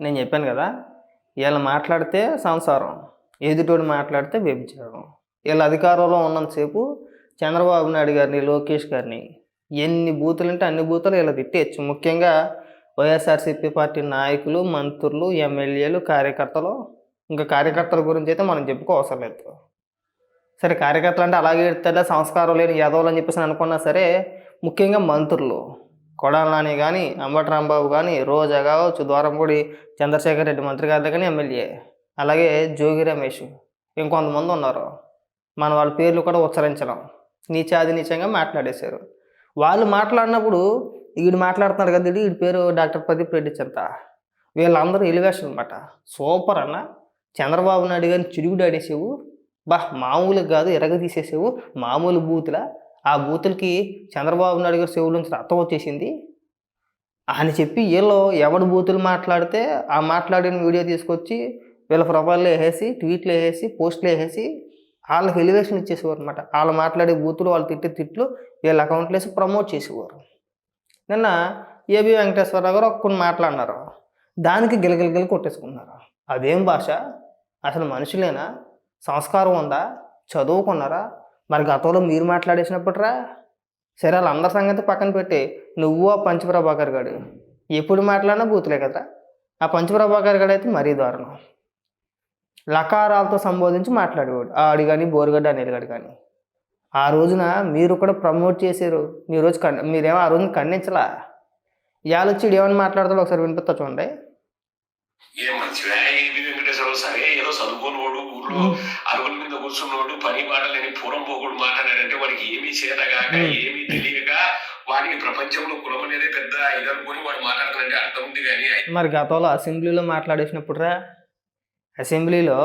నేను చెప్పాను కదా వీళ్ళు మాట్లాడితే సంసారం ఎదుటోడు మాట్లాడితే వ్యభిచారం. వీళ్ళ అధికారంలో ఉన్నంతసేపు చంద్రబాబు నాయుడు గారిని లోకేష్ గారిని ఎన్ని బూతులు అంటే అన్ని బూతులు ఇలా తిట్టేయచ్చు. ముఖ్యంగా వైఎస్ఆర్సీపీ పార్టీ నాయకులు మంత్రులు ఎమ్మెల్యేలు కార్యకర్తలు ఇంకా కార్యకర్తల గురించి అయితే మనం చెప్పుకోవసరం లేదు. సరే కార్యకర్తలు అంటే అలాగే సంస్కారం లేని యాదవులు అని చెప్పేసి అనుకున్నా సరే ముఖ్యంగా మంత్రులు. కొడాల నాని కానీ అంబటి రాంబాబు కానీ రోజా కావచ్చు ద్వారంపూడి చంద్రశేఖర్ రెడ్డి మంత్రి గారి కానీ ఎమ్మెల్యే. అలాగే జోగి రమేష్ ఇంకొంతమంది ఉన్నారు. మన వాళ్ళ పేర్లు కూడా ఉచ్చరించడం. నీచాది నీచంగా మాట్లాడేశారు. వాళ్ళు మాట్లాడినప్పుడు వీడు మాట్లాడుతున్నారు కదా వీడి పేరు డాక్టర్ ప్రదీప్ రెడ్డి చెంత. వీళ్ళందరూ ఎలివేషన్ అనమాట సూపర్ అన్న. చంద్రబాబు నాయుడు గారిని చిరుగుడు ఆడేసేవు. బా మామూలుగా కాదు ఎరగ తీసేసేవు మామూలు బూతుల. ఆ బూతులకి చంద్రబాబు నాయుడు గారి చెవుల నుంచి రక్తం వచ్చేసింది. అని చెప్పి వీళ్ళు ఎవడు బూతులు మాట్లాడితే ఆ మాట్లాడిన వీడియో తీసుకొచ్చి వీళ్ళ ప్రొఫైల్లో వేసేసి ట్వీట్లు వేసేసి పోస్టులు వేసేసి వాళ్ళకి ఎలివేషన్ ఇచ్చేసేవారు అనమాట వాళ్ళు మాట్లాడే బూతులు వాళ్ళు తిట్టే తిట్లు వీళ్ళ అకౌంట్లో వేసి ప్రమోట్ చేసేవారు. నిన్న ఏబి వెంకటేశ్వరరావు గారు కొన్ని మాట్లాడినారు దానికి గిలగిలగిలి కొట్టేసుకున్నారు. అదేం భాష? అసలు మనుషులేనా? సంస్కారం ఉందా? చదువుకున్నారా? మరి గతంలో మీరు మాట్లాడేసినప్పుడురా సరే వాళ్ళందరి సంగతి పక్కన పెట్టి నువ్వు ఆ పంచప్రభాకర్ గారు ఎప్పుడు మాట్లాడినా బూతులే కదరా. ఆ పంచప్రభాకర్ గారు అయితే మరీ దారుణం. లకారాలతో సంబోధించి మాట్లాడేవాడు. ఆడి కానీ బోరుగడ్డ అనేది కానీ ఆ రోజున మీరు కూడా ప్రమోట్ చేశారు. మీ రోజు కన్ మీరేమో ఆ రోజున ఖండించలా. ఇవాళ వచ్చి ఏమైనా ఏమని మాట్లాడతాడో ఒకసారి వినిపిస్తా చూడండి. సరే ఏదో చదువుకోనివాడు ఊర్లో అరుగుల మీద కూర్చున్నవాడు పని మాటలేని పూరం పోకుడు మాట్లాడాడంటే వాడికి ఏమీ చేతగాక. ఏమీ తెలియక వాడికి ప్రపంచంలో కులం అనేది పెద్ద ఇదనుకుని వాడు మాట్లాడుతానంటే అర్థం ఉంది కానీ మరి గతంలో అసెంబ్లీలో మాట్లాడేసినప్పుడురా? అసెంబ్లీలో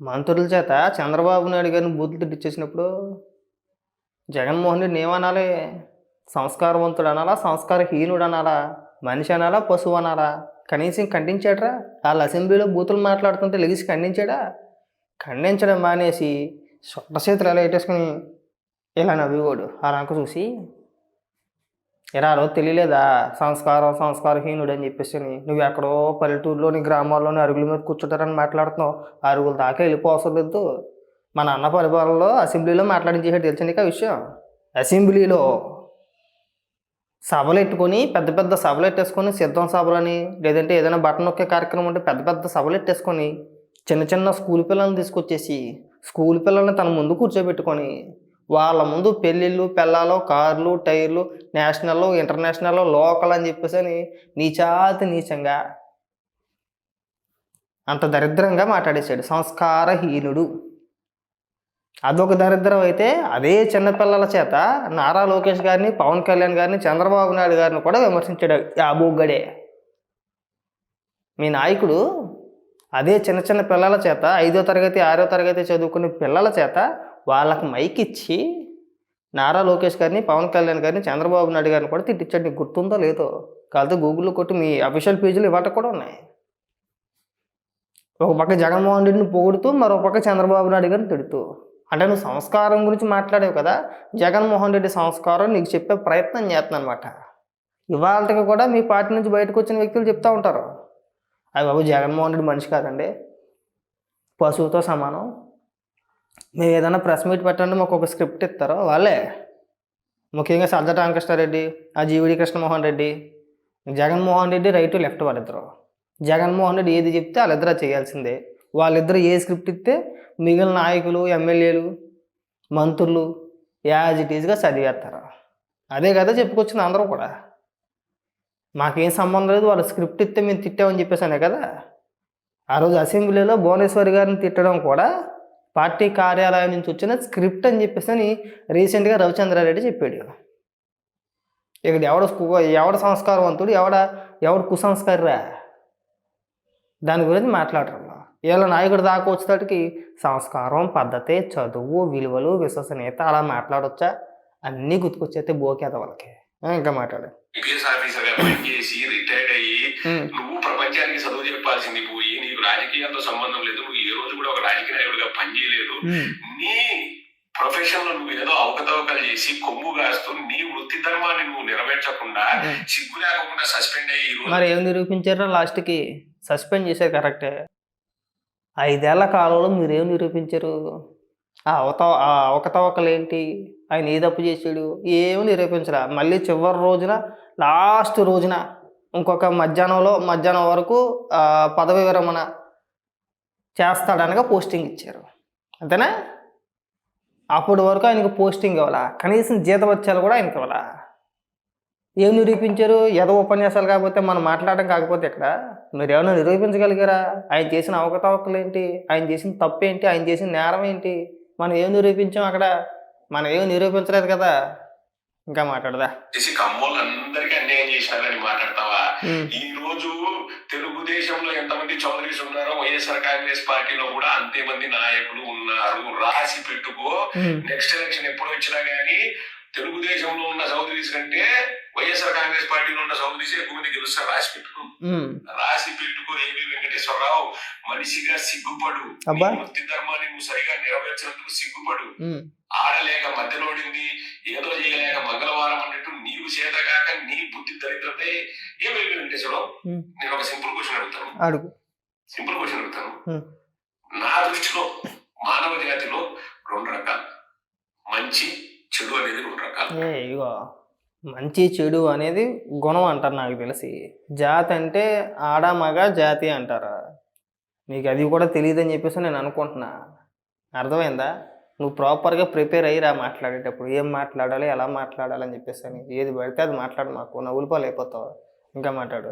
మంత్రుల చేత చంద్రబాబు నాయుడు గారిని బూతులు తిట్టించేసినప్పుడు జగన్మోహన్ రెడ్డిని ఏమనాలి? సంస్కారవంతుడు అనాలా సంస్కారహీనుడు అనాలా మనిషి అనాలా? పశువు అనాలా? కనీసం ఖండించాడరా? వాళ్ళ అసెంబ్లీలో బూతులు మాట్లాడుతుంటే లెగిసి ఖండించాడా? ఖండించడం మానేసి సొట్ట చేతులు ఎలా పెట్టేసుకుని ఇలా నవ్వేవాడు? ఆ రంక చూసి ఇలా రోజు తెలియలేదా? సంస్కారం సంస్కారహీనుడు అని చెప్పేసి నువ్వు ఎక్కడో పల్లెటూరులోని గ్రామాల్లోని అరుగుల మీద కూర్చుంటారని మాట్లాడుతున్నావు. అరుగుల దాకా వెళ్ళిపోవసరం లేదు. మన అన్న పరిపాలనలో అసెంబ్లీలో మాట్లాడించేసాడు తెలిసింది ఆ విషయం? అసెంబ్లీలో సభలు ఎట్టుకొని పెద్ద పెద్ద సభలు ఎట్టేసుకొని సిద్ధం సభలని లేదంటే ఏదైనా బటన్ నొక్కే కార్యక్రమం ఉంటే పెద్ద పెద్ద సభలు ఎట్టేసుకొని చిన్న చిన్న స్కూల్ పిల్లల్ని తీసుకొచ్చేసి స్కూల్ పిల్లల్ని తన ముందు కూర్చోబెట్టుకొని వాళ్ళ ముందు పెళ్ళిళ్ళు పెళ్ళాలు కార్లు టైర్లు నేషనల్ ఇంటర్నేషనల్ లోకల్ అని చెప్పేసి అని నీచాతి నీచంగా అంత దరిద్రంగా మాట్లాడేశాడు. సంస్కారహీనుడు. అదొక దరిద్రం అయితే అదే చిన్నపిల్లల చేత నారా లోకేష్ గారిని పవన్ కళ్యాణ్ గారిని చంద్రబాబు నాయుడు గారిని కూడా విమర్శించాడు ఆ మీ నాయకుడు అదే చిన్న చిన్న పిల్లల చేత ఐదో తరగతి ఆరో తరగతి చదువుకునే పిల్లల చేత వాళ్ళకి మైక్ ఇచ్చి నారా లోకేష్ గారిని పవన్ కళ్యాణ్ గారిని చంద్రబాబు నాయుడు గారిని కూడా తిట్టించాడు. నీకు గుర్తుందో లేదో? కాకపోతే గూగుల్లో కొట్టి మీ అఫీషియల్ పేజీలు ఇవ్వటం కూడా ఉన్నాయి. ఒక పక్క జగన్మోహన్ రెడ్డిని పొగుడుతూ మరో పక్క చంద్రబాబు నాయుడు గారిని తిడుతూ. అంటే నువ్వు సంస్కారం గురించి మాట్లాడావు కదా జగన్మోహన్ రెడ్డి సంస్కారం నీకు చెప్పే ప్రయత్నం చేస్తున్నాను అనమాట ఇవాళకి కూడా మీ పార్టీ నుంచి బయటకు వచ్చిన వ్యక్తులు చెప్తూ ఉంటారు. అది బాబు జగన్మోహన్ రెడ్డి మనిషి కాదండి. పశువుతో సమానం. మీరు ఏదైనా ప్రెస్ మీట్ పెట్టండి మాకు ఒక స్క్రిప్ట్ ఇస్తారో. వాళ్ళే. ముఖ్యంగా సజ్జ రామకృష్ణారెడ్డి ఆ GVD Krishnamohan Reddy Jaganmohan Reddy right left వాళ్ళిద్దరు. జగన్మోహన్ రెడ్డి ఏది చెప్తే వాళ్ళిద్దరూ చేయాల్సిందే. వాళ్ళిద్దరు ఏ స్క్రిప్ట్ ఇస్తే మిగిలిన నాయకులు ఎమ్మెల్యేలు మంత్రులు యాజ్ ఇట్ ఈజ్గా చదివేస్తారు. అదే కదా చెప్పుకొచ్చింది అందరూ కూడా. మాకేం సంబంధం లేదు వాళ్ళు స్క్రిప్ట్ ఇస్తే మేము తిట్టామని చెప్పేసానే కదా. ఆ రోజు అసెంబ్లీలో భువనేశ్వరి గారిని తిట్టడం కూడా పార్టీ కార్యాలయం నుంచి వచ్చిన స్క్రిప్ట్ అని చెప్పేసి అని రీసెంట్గా రవిచంద్రారెడ్డి చెప్పాడు. ఇక్కడ ఎవడ ఎవడ సంస్కారవంతుడు ఎవడ ఎవడు కుసంస్కారరా? దాని గురించి మాట్లాడరు. వీళ్ళ నాయకుడు దాకా వచ్చేటట్టుకి సంస్కారం పద్ధతి చదువు విలువలు విశ్వసనీయత అలా మాట్లాడొచ్చా? అన్నీ గుర్తుకొచ్చేస్తే బోకేత వాళ్ళకి. ఇంకా మాట్లాడు. ఐపీఎస్ ఆఫీసర్గా పనిచేసి రిటైర్డ్ అయ్యి నువ్వు ప్రపంచానికి చదువు చెప్పాల్సింది పోయి నీకు రాజకీయాలతో సంబంధం లేదు నువ్వు ఏ రోజు కూడా ఒక రాజకీయ నాయకుడిగా పనిచేయలేదు. నీ ప్రొఫెషన్లో నువ్వు ఏదో అవకతవకలు చేసి కొమ్ము కాస్తూ నీ వృత్తి ధర్మాన్ని నువ్వు నెరవేర్చకుండా. సిగ్గు లేకుండా సస్పెండ్ అయ్యి మరి ఏం నిరూపించారా లాస్ట్కి? సస్పెండ్ చేసేది కరెక్టే. ఐదేళ్ళ కాలంలో మీరేం నిరూపించారు? ఆ అవత ఆ అవకతవకలేంటి? ఆయన ఏ తప్పు చేసాడు ఏమి నిరూపించరా మళ్ళీ చివరి రోజున లాస్ట్ రోజున ఇంకొక మధ్యాహ్నంలో మధ్యాహ్నం వరకు పదవి విరమణ చేస్తాడనగా పోస్టింగ్ ఇచ్చారు. అంతేనా? అప్పటి వరకు ఆయనకి పోస్టింగ్ ఇవ్వాలా? కనీసం జీతవత్యాలు కూడా ఆయనకి ఇవ్వాలా? ఏం నిరూపించారు? ఏదో ఉపన్యాసాలు కాకపోతే మనం మాట్లాడడం కాకపోతే ఇక్కడ మీరు ఏమైనా నిరూపించగలిగారా? ఆయన చేసిన అవకతవకలు ఏంటి? ఆయన చేసిన తప్పు ఏంటి? ఆయన చేసిన నేరం ఏంటి? మనం ఏం నిరూపించాం అక్కడ? మనం ఏం నిరూపించలేదు కదా? ఇంకా మాట్లాడదా? చేసి కమ్మోళ్ళందరికీ అన్యాయం చేసినారని మాట్లాడతావా? ఈ రోజు తెలుగుదేశంలో ఎంతమంది చౌదరీస్ ఉన్నారో వైఎస్ఆర్ కాంగ్రెస్ పార్టీలో కూడా అంతే మంది నాయకులు ఉన్నారు. రాసి పెట్టుకో. నెక్స్ట్ ఎలక్షన్ ఎప్పుడు వచ్చినా గానీ తెలుగుదేశంలో ఉన్న చౌదరీస్ కంటే వైఎస్ఆర్ కాంగ్రెస్ పార్టీలో ఉన్న చౌదరీస్ ఎక్కువ మంది గెలుస్తారు రాసి పెట్టుకో. రాసి పెట్టుకో ఏబి వెంకటేశ్వరరావు మనిషిగా సిగ్గుపడు. వృత్తి ధర్మాన్ని నువ్వు సరిగా నెరవేర్చినందుకు సిగ్గుపడు. ఆడలేక మధ్యలోడింది ఏదో చేయలేక మంగళవారం అన్నట్టు నీవు చేతగాక నీ బుద్ధి దరిద్రతే. ఏమి వెంకటేశ్వరరావు. నేను ఒక సింపుల్ క్వశ్చన్ అడుగుతాను. అడుగు. సింపుల్ క్వశ్చన్ అడుగుతాను. నా దృష్టిలో మానవ జాతిలో రెండు రకాలు. మంచి చెడు అనేది రెండు రకాలు. మంచి చెడు అనేది గుణం అంటారు నాకు తెలిసి. జాతి అంటే ఆడ మగ జాతి అంటారు. మీకు అది కూడా తెలియదని చెప్పేసి నేను అనుకుంటున్నా. అర్థమైందా? నువ్వు ప్రాపర్గా ప్రిపేర్ అయ్యిరా మాట్లాడేటప్పుడు. ఏం మాట్లాడాలి ఎలా మాట్లాడాలి అని చెప్పేసి అని. ఏది పడితే అది మాట్లాడు మాకు. నవ్వులు పాలు అయిపోతావు. ఇంకా మాట్లాడు.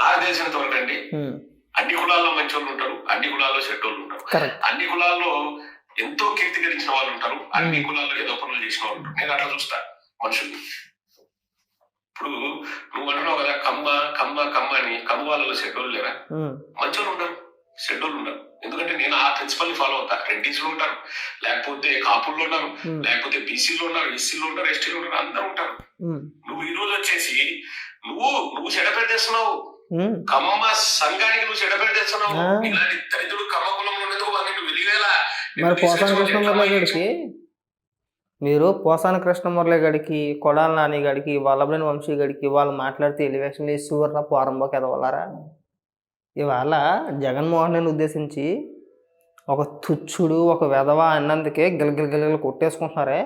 నాకు తెలిసినంత వరకు అండి అన్ని కులాల్లో మంచి వాళ్ళు ఉంటారు. అన్ని కులాల్లో చెడ్డోళ్ళు ఉంటారు. అన్ని కులాల్లో ఎంతో కీర్తి గడించిన వాళ్ళు ఉంటారు. అన్ని కులాల్లో ఏదో పనులు చేసిన వాళ్ళు ఉంటారు. నేను అట్లా చూస్తా మనుషుల్ని. ఇప్పుడు నువ్వు అంటున్నావు కదా కమ్మ కమ్మ కమ్మ అని కమ్మ వాళ్ళలో షెడ్యూల్ లేరా? మంచోళ్ళు ఉంటారు షెడ్యూల్ ఉండరు. ఎందుకంటే నేను ఆ ప్రిన్సిపల్ని ఫాలో అవుతా. రెడ్డిస్లో ఉంటారు లేకపోతే కాపుల్లో ఉన్నారు లేకపోతే బీసీలో ఉన్నారు ఎస్సీలో ఉన్నారు ఎస్టీలో ఉన్నారు అందరూ ఉంటారు. నువ్వు ఈ రోజు వచ్చేసి నువ్వు నువ్వు చెడపేట తెస్తున్నావు. కమ్మ సంఘానికి నువ్వు చెడపేట తెస్తున్నావు. ఆ. ఇలాంటి దరిద్రుడు కమ్మ కులంలో ఉన్నందుకు వాళ్ళని నువ్వు వెలివేలా? మరి మీరు పోసాన కృష్ణమురళి గడికి కొడాల నాని గడికి వల్లభనేని వంశీ గడికి వాళ్ళు మాట్లాడితే ఎలివేషన్ వేసి ఊర్రా పోరంబోకి ఎదవలారా ఇవాళ జగన్మోహన్ ఉద్దేశించి ఒక తుచ్చుడు ఒక వెధవ అన్నందుకే గిలగిల గిలగిల కొట్టేసుకుంటున్నారే.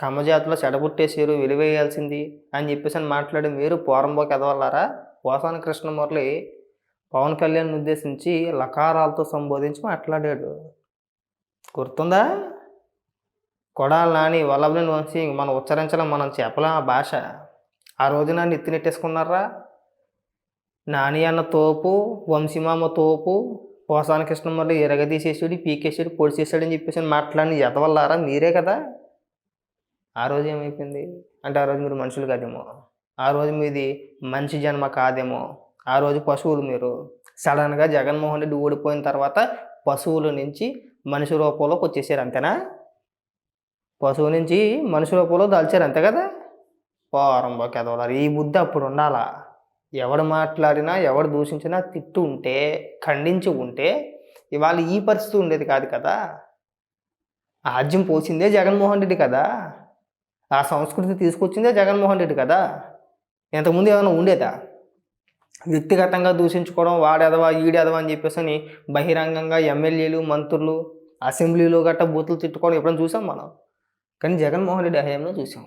కమ్మజాతిలో చెడబుట్టేసారు వెలివేయాల్సింది అని చెప్పేసి అని మాట్లాడి మీరు పోరంబోకి ఎదవలారా పోసాన కృష్ణమురళి పవన్ కళ్యాణ్ ఉద్దేశించి లకారాలతో సంబోధించి మాట్లాడాడు. గుర్తుందా? కొడాలి నాని వల్లభనేని వంశీ మనం ఉచ్చరించలేం మనం చెప్పలేం ఆ భాష. ఆ రోజున నెత్తి నెట్టేసుకున్నారా? నాని అన్న తోపు వంశీమామ తోపు పోసాన కృష్ణమల్లి ఎరగదీసేసాడు పీకేసాడు పొడిచేసాడని అని చెప్పేసి మాట్లాడిన ఎదవల్లారా? మీరే కదా? ఆ రోజు ఏమైపోయింది? అంటే ఆ రోజు మీరు మనుషులు కాదేమో. ఆ రోజు మీది మంచి జన్మ కాదేమో. ఆ రోజు పశువులు మీరు. సడన్గా జగన్మోహన్ రెడ్డి ఓడిపోయిన తర్వాత పశువుల నుంచి మనిషి రూపంలోకి వచ్చేసారు అంతేనా? పశువు నుంచి మనిషి రూపంలో దాల్చారు అంతే కదా? పోరంబో కదవలారు ఈ బుద్ధి అప్పుడు ఉండాలా? ఎవడు మాట్లాడినా ఎవడు దూషించినా తిట్టు ఉంటే ఖండించి ఉంటే ఇవాళ ఈ పరిస్థితి ఉండేది కాదు కదా? ఆజ్యం పోసిందే జగన్మోహన్ రెడ్డి కదా? ఆ సంస్కృతి తీసుకొచ్చిందే జగన్మోహన్ రెడ్డి కదా? ఇంతకుముందు ఏమైనా ఉండేదా? వ్యక్తిగతంగా దూషించుకోవడం వాడెదవా ఈడెదవా అని చెప్పేసి అని బహిరంగంగా ఎమ్మెల్యేలు మంత్రులు అసెంబ్లీలో గట్ట బూతులు తిట్టుకోవడం ఎప్పుడైనా చూసాం మనం? కానీ జగన్మోహన్ రెడ్డి హయాంలో చూసాం.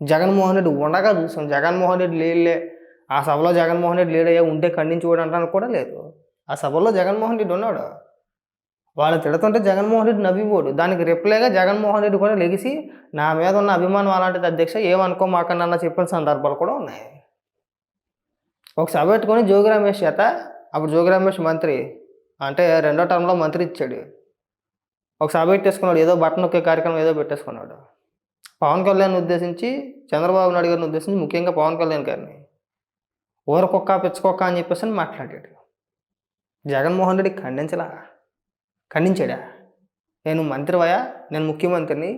జగన్మోహన్ రెడ్డి ఉండగా చూసాం. జగన్మోహన్ రెడ్డి లేలే ఆ సభలో జగన్మోహన్ రెడ్డి లేడయ్యా ఉంటే ఖండించుకోవడం అంటానికి కూడా లేదు. ఆ సభలో జగన్మోహన్ రెడ్డి ఉన్నాడు. వాళ్ళు తిడుతుంటే జగన్మోహన్ రెడ్డి నవ్విపోడు. దానికి రిప్లైగా జగన్మోహన్ రెడ్డి కూడా లెగిసి నా మీద ఉన్న అభిమానం అలాంటిది అధ్యక్ష ఏమనుకో అన్న చెప్పిన సందర్భాలు కూడా ఉన్నాయి. ఒక సభ పెట్టుకొని జోగి రమేష్ చేత అప్పుడు జోగి రమేష్ మంత్రి అంటే రెండో టర్మ్లో మంత్రి ఇచ్చాడు. ఒక సభ పెట్టేసుకున్నాడు ఏదో బటన్ నొక్కే కార్యక్రమం ఏదో పెట్టేసుకున్నాడు. పవన్ కళ్యాణ్ ఉద్దేశించి చంద్రబాబు నాయుడు గారిని ఉద్దేశించి ముఖ్యంగా పవన్ కళ్యాణ్ గారిని. ఊరకొక్క పిచ్చకొక్క అని చెప్పేసి అని మాట్లాడాడు. జగన్మోహన్ రెడ్డి ఖండించలా? ఖండించాడా? నేను మంత్రివయా నేను ముఖ్యమంత్రిని?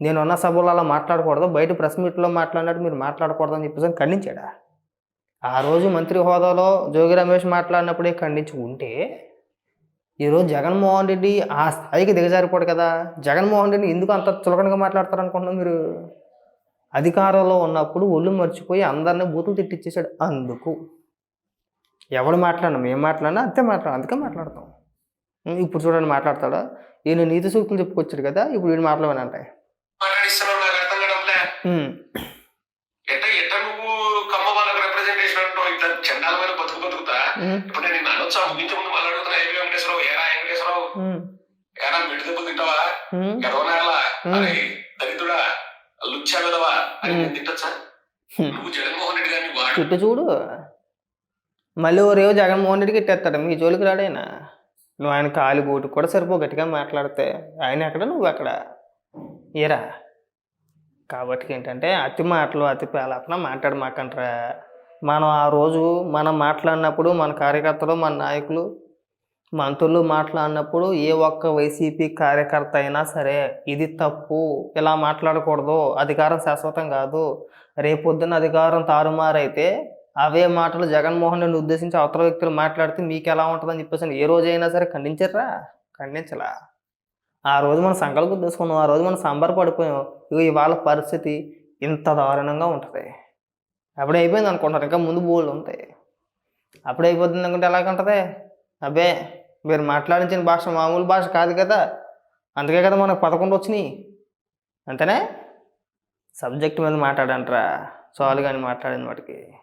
నేను ఉన్న సభలో అలా మాట్లాడకూడదు? బయట ప్రెస్ మీట్లో మాట్లాడినట్టు మీరు మాట్లాడకూడదు అని చెప్పేసి ఖండించాడా? ఆ రోజు మంత్రి హోదాలో జోగి రమేష్ మాట్లాడినప్పుడే ఖండించి ఉంటే ఈరోజు జగన్మోహన్ రెడ్డి ఆ స్థాయికి దిగజారిపోడు కదా. జగన్మోహన్ రెడ్డి ఎందుకు అంత చులకనగా మాట్లాడతారు అనుకుంటున్నాం మీరు? అధికారంలో ఉన్నప్పుడు ఒళ్ళు మర్చిపోయి అందరినీ బూతులు తిట్టించేశాడు అందుకు ఎవడు మాట్లాడినా మేము మాట్లాడినా అంతే మాట్లాడు అందుకే మాట్లాడతాం. ఇప్పుడు చూడండి మాట్లాడతాడా? ఈయన నీతి సూక్తులు చెప్పుకొచ్చాడు కదా ఇప్పుడు వీడు అర్థం కావడంలే ఎట్ట ఎట్ట నువ్వు కమ్మ వాళ్ళకి రిప్రజెంటేషన్ అంటావు ఇట్లా చండాలమైన బతుకు బతుకుతా ఇప్పుడు నేను నిన్ను అనొచ్చా ముగించే ముందు మళ్ళీ అడుగుతున్నా ఏవి వెంకటేశ్వరరావు ఏరా వెంకటేశ్వరరావు గర్వనేలా అరే లుచ్చా విధవా అని నేను తిట్టచ్చా నువ్వు జగన్మోహన్ రెడ్డి గారిని వాడు. చుట్టూ చూడు. మళ్ళీ ఓ రేవు జగన్మోహన్ రెడ్డికి ఎట్టేస్తాడు మీ జోలికి రాడైనా? నువ్వు ఆయన కాలు గూటు కూడా సరిపో గట్టిగా మాట్లాడితే. ఆయన ఎక్కడ? నువ్వు ఎక్కడ ఏరా? కాబట్టి ఏంటంటే అతి మాటలు అతి పేలాపన మాట్లాడు మాకంటారా. మనం ఆ రోజు మనం మాట్లాడినప్పుడు మన కార్యకర్తలు మన నాయకులు మంత్రులు మాట్లాడినప్పుడు ఏ ఒక్క వైసీపీ కార్యకర్త అయినా సరే ఇది తప్పు ఇలా మాట్లాడకూడదు అధికారం శాశ్వతం కాదు రేపొద్దున అధికారం తారుమారైతే అవే మాటలు జగన్మోహన్ రెడ్డిని ఉద్దేశించి అవతల వ్యక్తులు మాట్లాడితే మీకు ఎలా ఉంటుందని చెప్పేసి ఏ రోజైనా సరే ఖండించరా ఖండించలా? ఆ రోజు మనం సంకల్పం గుద్దేసుకున్నాం ఆ రోజు మనం సంబరపడిపోయాం ఇగో ఇవాళ పరిస్థితి ఇంత దారుణంగా ఉంటుంది. అప్పుడే అయిపోయింది అనుకుంటారు ఇంకా ముందు బోల్డ్ ఉంటాయి. అప్పుడే అయిపోతుంది అనుకుంటే ఎలాగుంటుంది? అబ్బే! మీరు మాట్లాడించిన భాష మామూలు భాష కాదు కదా? అందుకే కదా మనకు పదకొండు వచ్చినాయి. అంతేనే? సబ్జెక్ట్ మీద మాట్లాడంటారా చాలు కానీ మాట్లాడిన వాటికి.